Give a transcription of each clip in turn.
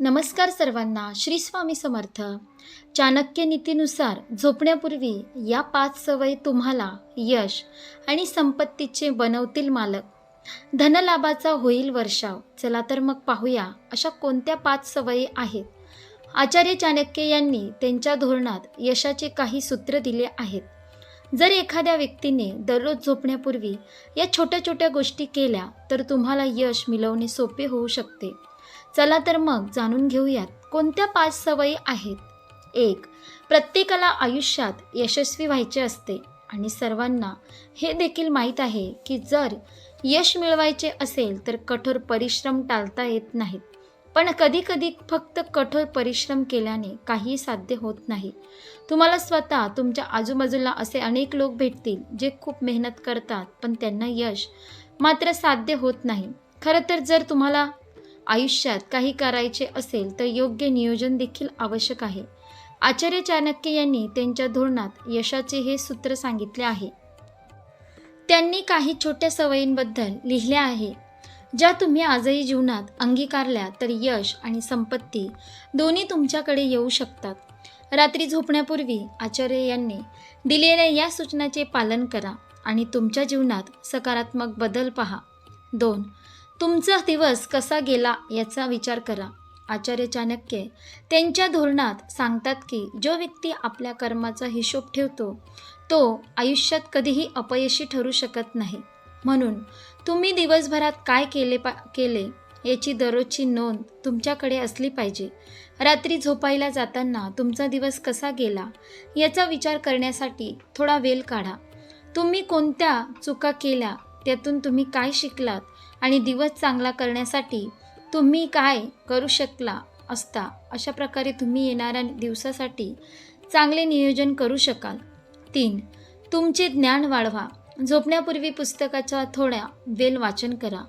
नमस्कार सर्वांना श्री स्वामी समर्थ. चाणक्य नीतीनुसार झोपण्यापूर्वी या पाच सवयी तुम्हाला यश आणि संपत्तीचे बनवतील मालक. धनलाभाचा होईल वर्षाव. चला तर मग पाहूया अशा कोणत्या पाच सवयी आहेत. आचार्य चाणक्य यांनी त्यांच्या धोरणात यशाचे काही सूत्र दिले आहेत. जर एखाद्या व्यक्तीने दररोज झोपण्यापूर्वी या छोट्या छोट्या गोष्टी केल्या तर तुम्हाला यश मिळवणे सोपे होऊ शकते. चला तर मग जाणून घेऊयात कोणत्या पाच सवयी आहेत. एक प्रत्येकाला आयुष्यात यशस्वी व्हायचे असते आणि सर्वांना हे देखील माहीत आहे की जर यश मिळवायचे असेल तर कठोर परिश्रम टाळता येत नाहीत. पण कधीकधी फक्त कठोर परिश्रम केल्याने काही साध्य होत नाही. तुम्हाला स्वतः तुमच्या आजूबाजूला असे अनेक लोक भेटतील जे खूप मेहनत करतात पण त्यांना यश मात्र साध्य होत नाही. खरं तर जर तुम्हाला आयुष्यात काही करायचे असेल तर योग्य नियोजन देखील आवश्यक आहे. आचार्य चाणक्य यांनी त्यांच्या धोरणात यशाचे हे सूत्र सांगितले आहे. त्यांनी काही छोट्या सवयींबद्दल लिहिले आहे ज्या तुम्ही आजही जीवनात अंगीकारल्या तर यश आणि संपत्ती दोन्ही तुमच्याकडे येऊ शकतात. रात्री झोपण्यापूर्वी आचार्य यांनी दिलेल्या या सूचनाचे पालन करा आणि तुमच्या जीवनात सकारात्मक बदल पहा. दोन तुमचा दिवस कसा गेला याचा विचार करा आचार्य चाणक्य. त्यांच्या धोरणात सांगतात की जो व्यक्ती आपल्या कर्माचा हिशोब ठेवतो तो आयुष्यात कधीही अपयशी ठरू शकत नाही. म्हणून तुम्ही दिवसभरात काय केले पा केले याची दररोजची नोंद तुमच्याकडे असली पाहिजे. रात्री झोपायला जाताना तुमचा दिवस कसा गेला याचा विचार करण्यासाठी थोडा वेळ काढा. तुम्ही कोणत्या चुका केल्या त्यातून तुम्ही काय शिकलात आणि दिवस चांगला करण्यासाठी तुम्ही काय करू शकला असता अशा प्रकारे तुम्ही येणाऱ्या दिवसासाठी चांगले नियोजन करू शकाल. तीन तुमचे ज्ञान वाढवा. झोपण्यापूर्वी पुस्तकाच्या थोड्या वेल वाचन करा.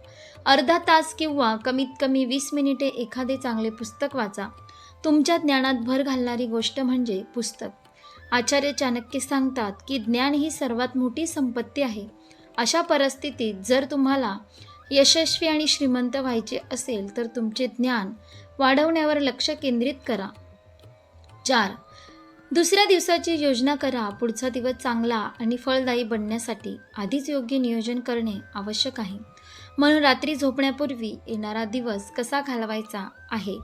अर्धा तास किंवा कमीत कमी वीस मिनिटे एखादे चांगले पुस्तक वाचा. तुमच्या ज्ञानात भर घालणारी गोष्ट म्हणजे पुस्तक. आचार्य चाणक्य सांगतात की ज्ञान ही सर्वात मोठी संपत्ती आहे. अशा परिस्थितीत जर तुम्हाला यशस्वी आणि श्रीमंत व्हायचे असेल तर तुमचे ज्ञान वाढवण्यावर लक्ष केंद्रित करा. चार. दुसऱ्या दिवसाची योजना करा. पुढचा दिवस चांगला आणि फळदायी बनण्यासाठी आधीच योग्य नियोजन करणे आवश्यक आहे. म्हणून रात्री झोपण्यापूर्वी येणारा दिवस कसा घालवायचा आहे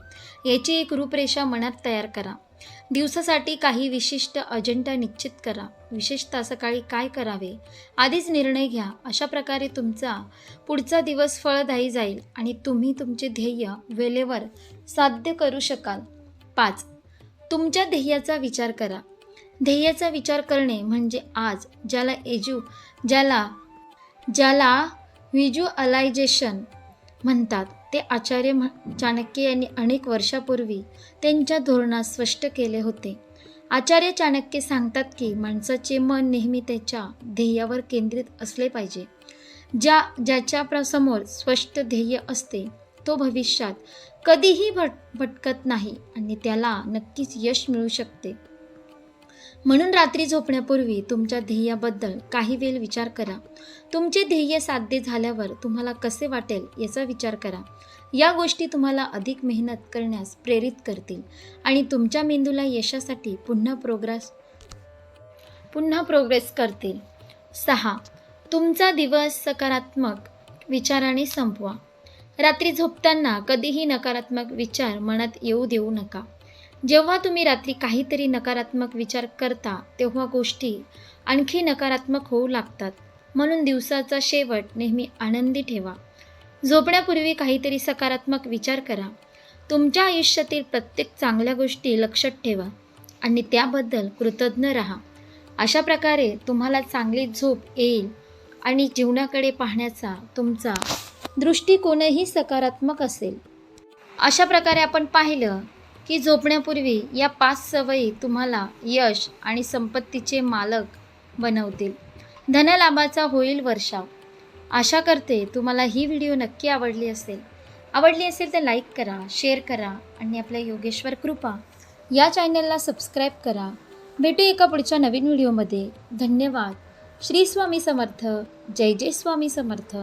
याची एक रूपरेषा मनात तयार करा. दिवसासाठी काही विशिष्ट अजेंडा निश्चित करा. विशेषतः सकाळी काय करावे? आधीच निर्णय घ्या. अशा प्रकारे तुमचा पुढचा दिवस फळदायी जाईल आणि तुम्ही तुमचे ध्येय वेळेवर साध्य करू शकाल. पाच. तुमच्या ध्येयाचा विचार करा. ध्येयाचा विचार करणे म्हणजे आज ज्याला एजू ज्याला ज्याला व्हिज्युअलायझेशन म्हणतात ते आचार्य म्ह- चाणक्य यांनी अनेक वर्षापूर्वी त्यांच्या धोरणात स्पष्ट केले होते. आचार्य चाणक्य सांगतात की माणसाचे मन नेहमी त्याच्या ध्येयावर केंद्रित असले पाहिजे. ज्या ज्याच्या प्र- समोर स्पष्ट ध्येय असते तो भविष्यात कधीही भट भटकत नाही आणि त्याला नक्कीच यश मिळू शकते. म्हणून रात्री झोपण्यापूर्वी तुमच्या ध्येयाबद्दल काही वेळ विचार करा. तुमचे ध्येय साध्य झाल्यावर तुम्हाला कसे वाटेल याचा विचार करा. या गोष्टी तुम्हाला अधिक मेहनत करण्यास प्रेरित करतील आणि तुमच्या मेंदूला यशासाठी पुन्हा प्रोग्रेस पुन्हा प्रोग्रेस करतील. सहा. तुमचा दिवस सकारात्मक विचाराने संपवा. रात्री झोपताना कधीही नकारात्मक विचार मनात येऊ देऊ नका. जेव्हा तुम्ही रात्री काहीतरी नकारात्मक विचार करता तेव्हा गोष्टी आणखी नकारात्मक होऊ लागतात. म्हणून दिवसाचा शेवट नेहमी आनंदी ठेवा. झोपण्यापूर्वी काहीतरी सकारात्मक विचार करा. तुमच्या आयुष्यातील प्रत्येक चांगल्या गोष्टी लक्षात ठेवा आणि त्याबद्दल कृतज्ञ राहा. अशा प्रकारे तुम्हाला चांगली झोप येईल आणि जीवनाकडे पाहण्याचा तुमचा दृष्टिकोनही सकारात्मक असेल. अशा प्रकारे आपण पाहिलं की झोपण्यापूर्वी या पाच सवयी तुम्हाला यश आणि संपत्तीचे मालक बनवतील. धनलाभाचा होईल वर्षाव. आशा करते तुम्हाला ही व्हिडिओ नक्की आवडली असेल. आवडली असेल तर लाईक करा शेअर करा आणि आपल्या योगेश्वर कृपा या चॅनलला सबस्क्राईब करा. भेटू एका पुढच्या नवीन व्हिडिओमध्ये. धन्यवाद. श्री स्वामी समर्थ. जय जय स्वामी समर्थ.